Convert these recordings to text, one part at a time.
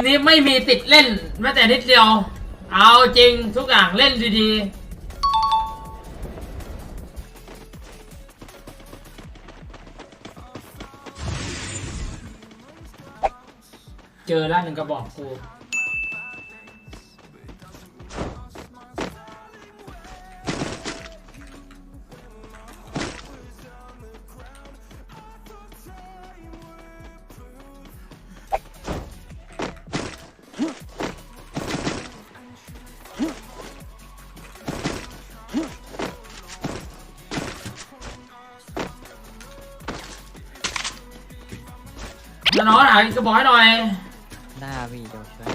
มนี้ไม่มีติดเล่นแม้แต่นิดเดียว เอาจริงทุกอย่างเล่นดีๆ เจอแล้วหนึ่งกระบอกกู น้อยหาอีกกระบอกให้หน่อยหน้าพี่เดี๋ยวช่วย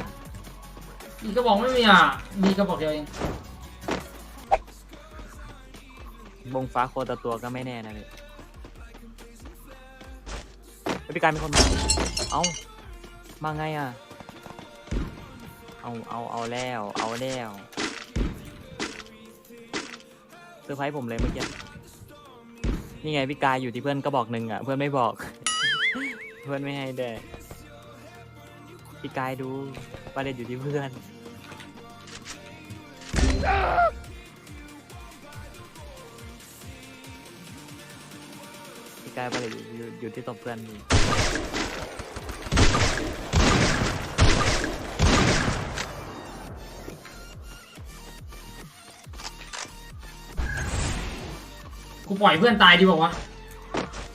อีกกระบอกไม่มีอะ มีกระบอกเดียวเองบงฟ้าโคตรตัวก็ไม่แน่นะพี่เฮ้ยพี่การมีคนมา เอามาไงอะ เอา เอา เอาแล้ว เอาแล้วเซอร์ไพรส์ผมเลยเมื่อกี้ นี่ไงพี่กายอยู่ที่เพื่อนก็บอกหนึ่งอะ เพื่อนไม่บอก เพื่อนไม่ให้เด้พี่กายดูประเด็นอยู่ที่เพื่อน พี่กายประเด็นอยู่อยู่อยู่ที่ตบเพื่อนนี่กูปล่อยเพื่อนตายดีกว่าวะ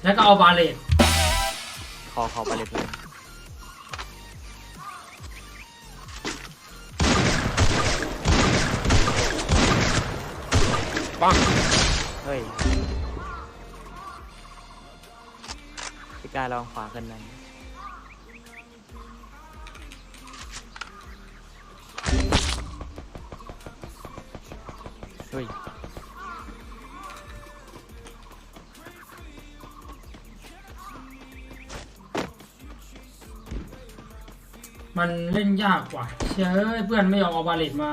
แล้วก็เอาบาเลต คอคอประเด็นเลยปังเฮ้ยพี่กายลองขวาขึ้นไหนเฮ้ย มันเล่นยากกว่าเชื่อเพื่อนไม่ยอมเอาบาเลตมา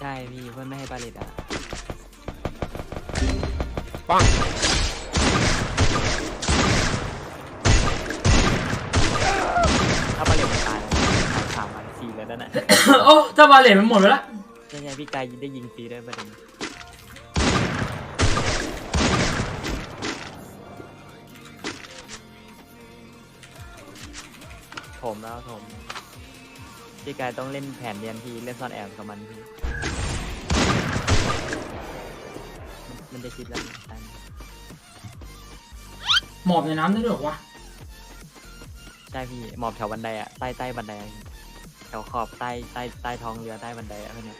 ใช่พี่เพื่อนไม่ให้บาเลตอะปังถ้าบาเลตมันตายแล้วตายสามวันสี่แล้วนั่นน่ะโอ้ถ้าบาเลตมันหมดไปแล้วใช่ไงพี่กายได้ยิงฟรีด้วยประเด็นโถมแล้วโถม พี่กายต้องเล่นแผนเรียนพี่เล่นซ่อนแอบกับมันพี่มันจะคิดแล้วมันตายหมอบในน้ำได้ด้วยเหรอวะใช่พี่หมอบแถวบันไดอะใต้ใต้บันไดอะแถวขอบใต้ใต้ใต้ท้องเรือใต้บันไดอะพวกเนี้ย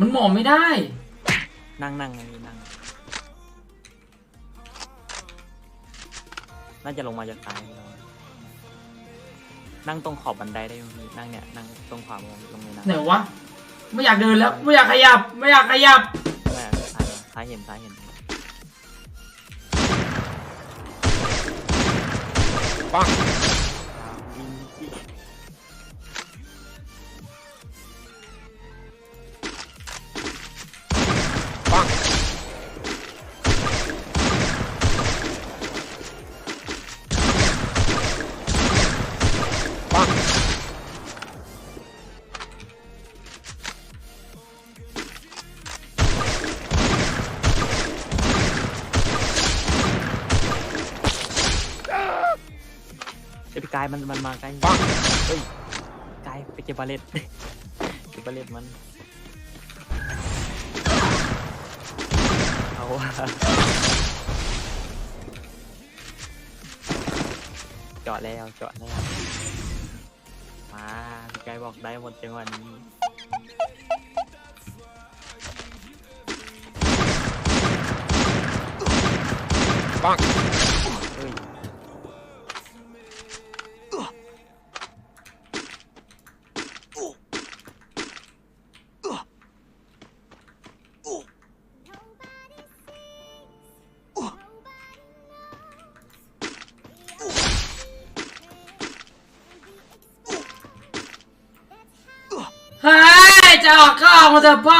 มันหมอบไม่ได้ นั่งนั่งไงพี่นั่ง น่าจะลงมาจากตายแล้วนั่งตรงขอบบันไดได้ไหมพี่นั่งเนี่ยนั่งตรงขวามือลงในน้ำไหนวะไม่อยากเดินแล้วไม่อยากขยับ ไม่อยากขยับแม่ซ้ายซ้ายเห็นซ้ายเห็นปังวิ่ง กายมันมันมาใกล้ปังเฮ้ยกายไปเก็บบาเลตเก็บบาเลตมันเอาว่ะเจาะแล้วเจาะแล้วมาพี่กายบอกได้หมดจังหวะนี้ปัง จะออกข้าอมาเถอะไป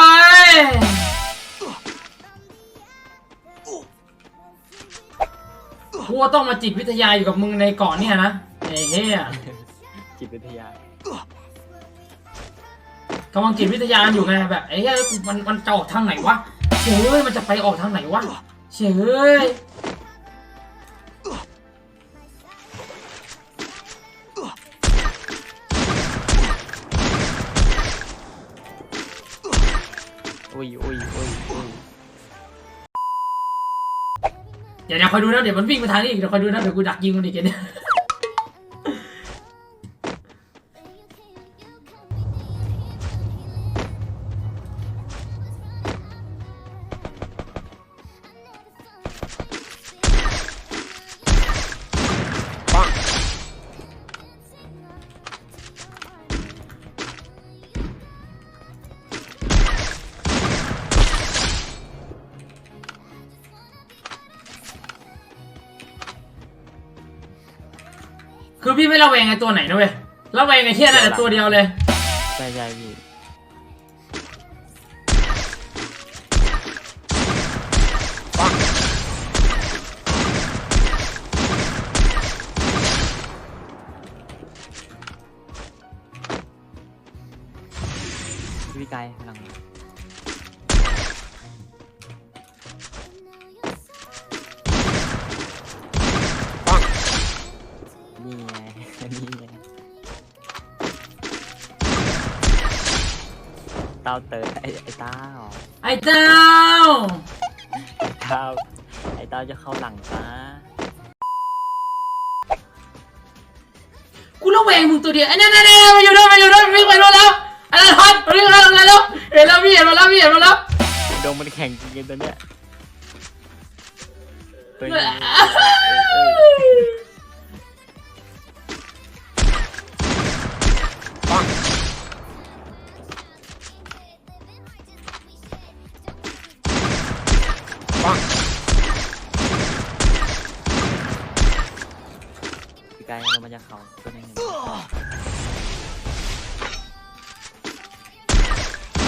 กูต้องมาจิตวิทยาอยู่กับมึงในเกาะเนี่ยนะไอ้เหี้ยจิตวิทยากำลังจิตวิทยาอยู่ไงแบบไอ้เหี้ยมันมันจะออกทางไหนวะเฉยมันจะไปออกทางไหนวะเฉย อ้ยอุ้ยอุ้ยอุ้ยเดี๋ยวเดี๋ยวคอยดูนะเดี๋ยวมันวิ่งมาทางนี้อีกเดี๋ยวคอยดูนะเดี๋ยวกูดักยิงมันอีกเนี่ย พี่ไม่ระแวงไอ้ตัวไหนนะเว้ยระแวงไอ้เที่ยนั่นแหละตัวเดียวเลย ใช่ใช่พี่ ต้าเตอไอ้ไอ้เต้าไอ้เจ้าไอ้เต้าไอ้เต้าจะเข้าหลังซะกูระแวงมึงตัวเดียวไอ้นั่นนั่นนั่นมาอยู่ด้วยมาอยู่ด้วยวิ่งไปรถแล้วไอ้นั่นฮอตวิ่งไปรถแล้วเห็นแล้วพี่เห็นมาแล้วพี่เห็นมาแล้วดงมันแข่งจริงๆตัวเนี้ยตัวเนี้ จากเขาตัวนี้ไง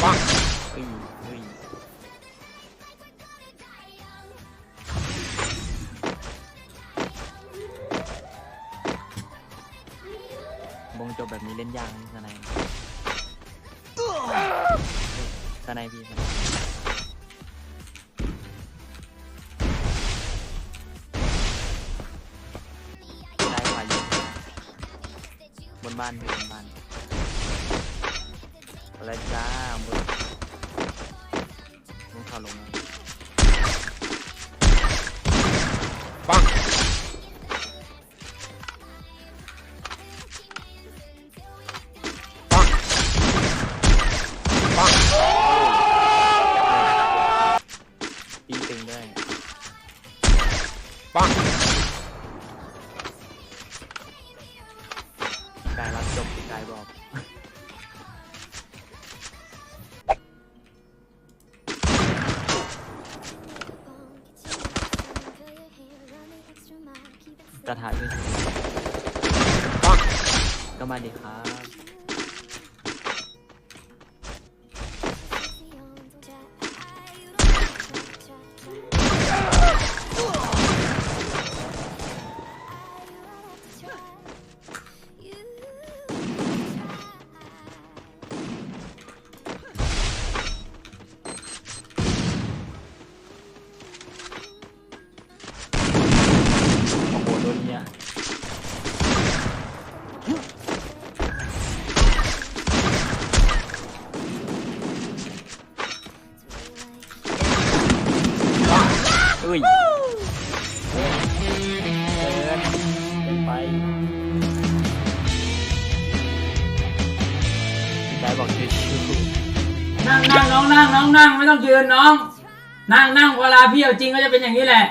ปังเฮ้ยเฮ้ยวงจบแบบนี้เล่นยากนี่สไนป์สไนป์พี่สไน นบ้านพี่บนบ้านอะไรจ้าบนลงเขาลงมาปัง กายรับจบกายบอกกระถาด้วยปังก็มาดีครับ นั่งน้องนั่งไม่ต้องยืนน้อง นั่งนั่งเวลาพี่เอาจริงก็จะเป็นอย่างนี้แหละ